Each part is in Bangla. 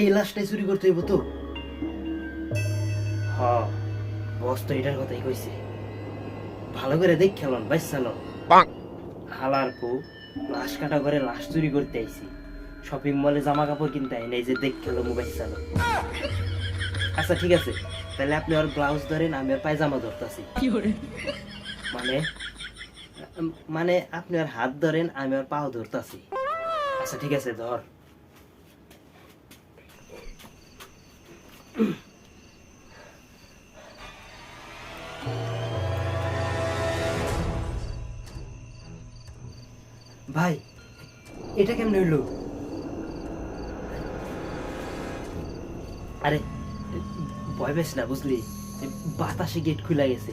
এই লাশটাই চুরি করতে হইব তো? হ বস তো এটার কথাই কইছে। ভালো করে দেখ খেলন বাইস চালন হালার পু লাশ কাটা করে লাশ চুরি করতে আইছি। শপিং মলে জামা কাপড় কিনতে আই নাই যে দেখ খেলো মোবাইল চালন আচ্ছা ঠিক আছে। তাহলে আপনি ওর ব্লাউজ ধরেন আমি ওর পায়জামা ধরতেছি। মানে মানে আপনি ওর হাত ধরেন আমি ওর পাও ধরতেছি। আচ্ছা ঠিক আছে ধর। ভাই এটা কেমন হইল? আরে ভয় পেস না বুঝলি? বাতাসে গেট খুলে গেছে।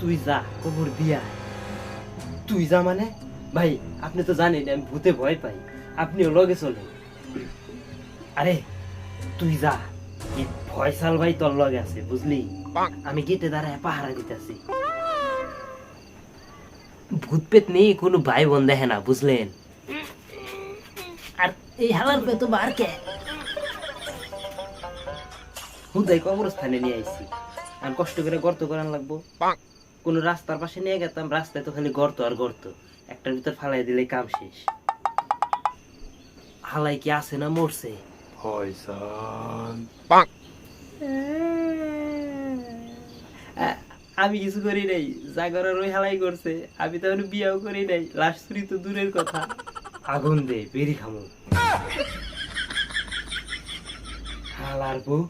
তুই যা কবর দিয়া। তুই যা মানে? ভাই আপনি তো জানেন আমি ভূতে ভয় পাই। আপনিও লগে চলেন। আরে তুই যা। এই ফয়সাল ভাই তোর লগে আছে বুঝলি? আমি গেটে দাঁড়ায় পাহারা দিতেছি। ভূত পেত নেই কোনো ভাই বোন দেখে না বুঝলেন? আর এই হালার পে তো বার কে? হুদাই কবরস্থানে নিয়ে আইছি। আর কষ্ট করে গর্ত করান লাগবো। কোন রাস্তার পাশে নিয়ে গেতাম রাস্তায় তো খালি গর্ত আর গর্ত। একটার ভিতর ফালাই দিলে কাম শেষ। হালাই কি আছে না মরছে? আ- আমি কিছু করি নাই জাগরের ওই হালাই করছে, আমি তো বিয়াও করি নাই, লাশ চুরি তো দূরের কথা। আগুন দে, বেরি খামু। হালার বউ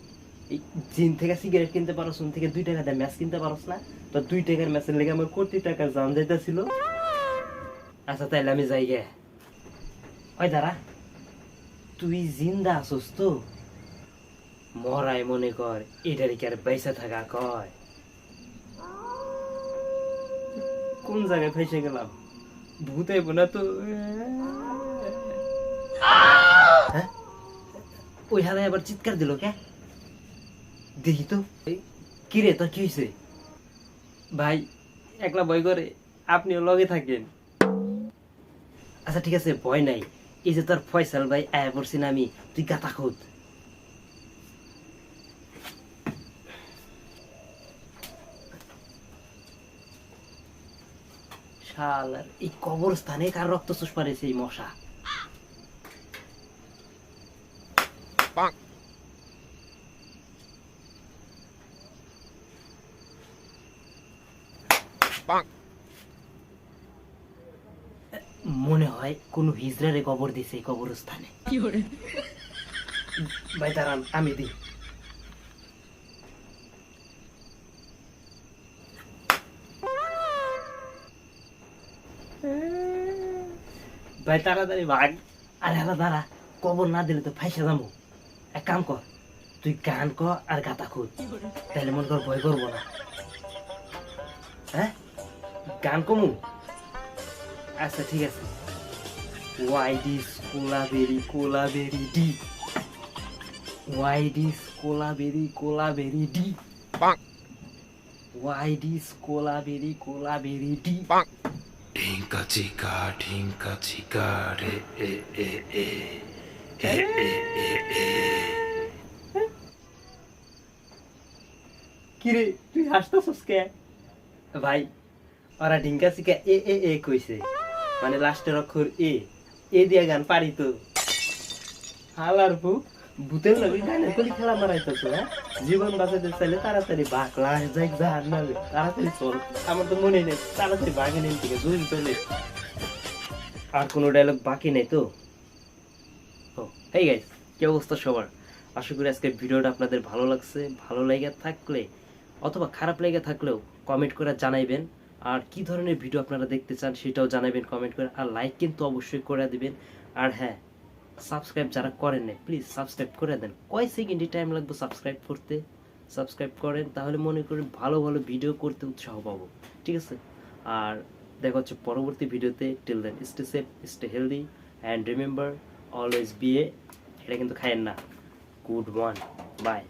জিন থেকে সিগারেট কিনতে পারো শুন থেকে দুই টাকা দিয়ে ম্যাচ কিনতে পারোস না? তো দুই টাকার ম্যাচের লেগে আমার কোটি টাকার জান যাইতেছিল। আচ্ছা তাইলে আমি যাই গে। ওই দাঁড়া, তুই জিন্দা আছোস তো? মরাই মনে কর, এটারে কি আর বেঁচে থাকা কয়? কোন জায়গায় ফেসে গেলাম? ভূত আইব না তো? হ্যাঁ? ওই হালায় আবার চিৎকার দিল কে? দেখি তো। এই, কি রে তোর কি হয়েছে ভাই একলা ভয় করে আপনিও লগে থাকেন। আচ্ছা ঠিক আছে ভয় নাই। এই যে তোর ফয়সাল ভাই আয়া পড়ছি না আমি। তুই গাতা খুদ শালার এই কবরস্থানে কার রক্ত চুষ পারেছে এই মশা? মনে হয় কোন হিজড়ারে কবর দিছে এই কবরস্থানে। ভাই দাঁড়ান আমি দিই। ভাই তাড়াতাড়ি ভাগ। আরে হালা দাঁড়া। কবর না দিলে তো ফাইসা যাব। এক কাম কর তুই গান কর আর গাতা খুঁজ তাহলে মনে কর ভয় করব না। হ্যাঁ? গান কমু? আচ্ছা ঠিক আছে। ওয়াইডিস কোলাবেরি কোলাবেরি ডি। ওয়াইডিস কোলাবেরি কোলাবেরি ডি। Why this Kolaveri Kolaveri D. ঢিঙ্কা চিকা ঢিঙ্কা চিকা রে এ এ এ এ এ এ এ কিরে তুই হাসতেছস কে? ভাই ওরা ঢিঙ্কা শিকা এ এ এ কইছে। মানে লাস্টের অক্ষর এ। এ দিয়া গান পারি তো। হালার বউ ভূতের লগে গানের কলি খেলা মারাইতেছ হ্যাঁ? জীবন বাঁচাতে চাইলে তাড়াতাড়ি বাঘ লাশ যাই জাহার নামে তাড়াতাড়ি চল। আমার তো মনে নেই, তাড়াতাড়ি বাঘে নেই থেকে জরুরি চলে। আর কোনো ডায়লগ বাকি নেই তো? ও হেই গাইস কি অবস্থা সবার? আশা করি আজকের ভিডিওটা আপনাদের ভালো লাগছে, ভালো লেগে থাকলে অথবা খারাপ লেগে থাকলেও কমেন্ট করে জানাইবেন। আর কি ধরনের ভিডিও আপনারা দেখতে চান সেটাও জানাবেন কমেন্ট করে, আর লাইক কিন্তু অবশ্যই করে দিবেন। আর হ্যাঁ সাবস্ক্রাইব যারা করেন না প্লিজ সাবস্ক্রাইব করে দেন। কয় সেকেন্ডই টাইম লাগবে সাবস্ক্রাইব করতে? সাবস্ক্রাইব করেন, তাহলে মনে করেন ভালো ভালো ভিডিও করতে উৎসাহ পাবো। ঠিক আছে? আর দেখা হচ্ছে পরবর্তী ভিডিওতে till then stay safe stay healthy and remember always বিয়ে এটা কিন্তু খায়েন না। Good one by